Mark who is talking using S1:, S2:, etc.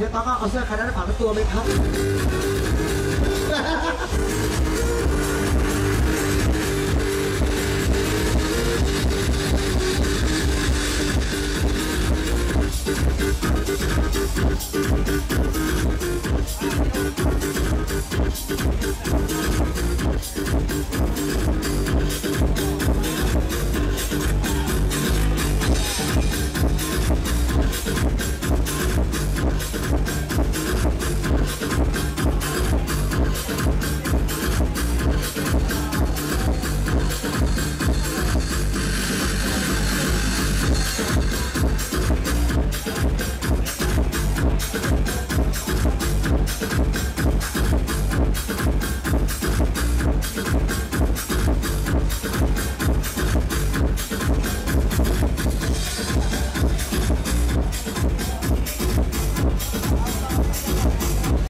S1: เฮียต้องเอาเสื้อคันนั้นฝานตัวไหมครับ